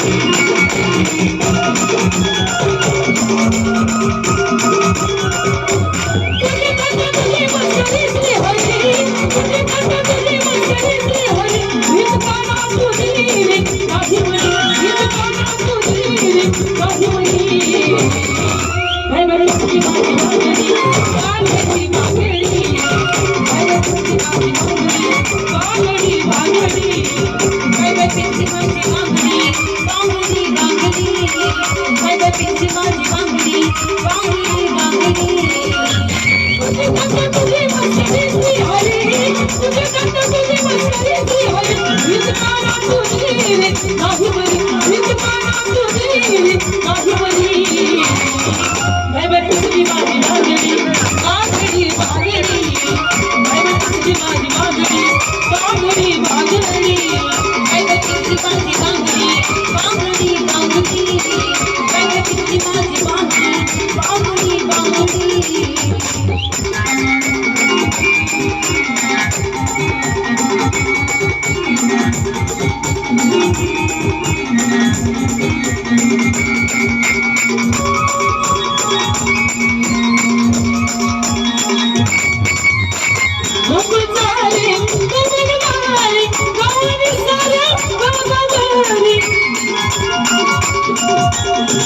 Thank you. নহিবে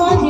माझी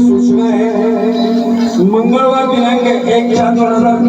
सूचना है। मंगलवार दिनांक एक चार दो हज़ार